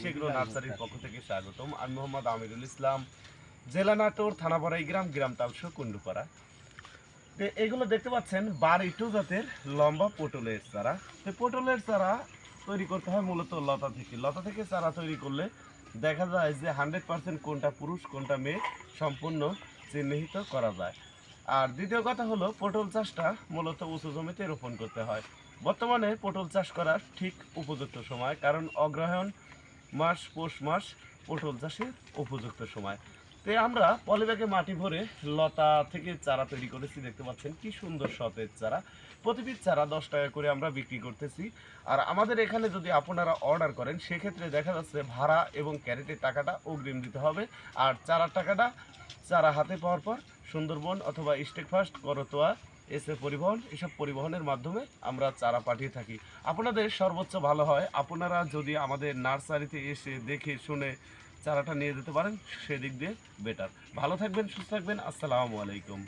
সেগুলো নার্সারির পক্ষ থেকে। স্বাগতম। আমি মোহাম্মদ আমিরুল ইসলাম জেলা নাটোর থানাপাড়াই গ্রাম গ্রাম তালস কুন্ডুপাড়া তো এগুলো দেখতে পাচ্ছেন বারো টু জাতের লম্বা পটলের চারা। তো পটলের চারা তৈরি করতে হয় মূলত লতা থেকে। লতা থেকে চারা তৈরি করলে দেখা যায় যে হান্ড্রেড পার্সেন্ট কোনটা পুরুষ কোনটা মেয়ে সম্পূর্ণ চিহ্নিত করা যায়। আর দ্বিতীয় কথা হলো পটল চাষটা মূলত উঁচু জমিতে রোপণ করতে হয়। বর্তমানে পটল চাষ করার ঠিক উপযুক্ত সময় কারণ অগ্রহায়ণ মাস পৌষ মাস পটল চাষের উপযুক্ত সময়। তো আমরা পলিব্যাগে মাটি ভরে লতা থেকে চারা তৈরি করেছি, দেখতে পাচ্ছেন কি সুন্দর সতেজ চারা। প্রতি পিস চারা দশ টাকা করে আমরা বিক্রি করতেছি। আর আমাদের এখানে যদি আপনারা অর্ডার করেন, সেক্ষেত্রে দেখা যাচ্ছে ভাড়া এবং ক্যারেটের টাকাটা অগ্রিম দিতে হবে। আর চারার টাকাটা চারা হাতে পাওয়ার পর সুন্দরবন অথবা স্টেক ফাস্ট করতোয়া এসে পরিবহন, এসব পরিবহনের মাধ্যমে আমরা চারা পাঠিয়ে থাকি। আপনাদের সর্বোচ্চ ভালো হয়, আপনারা যদি আমাদের নার্সারিতে এসে দেখে শুনে চারাটা নিয়ে যেতে পারেন, সেদিক দিয়ে বেটার ভালো থাকবেন, সুস্থ থাকবেন, আসসালামু আলাইকুম।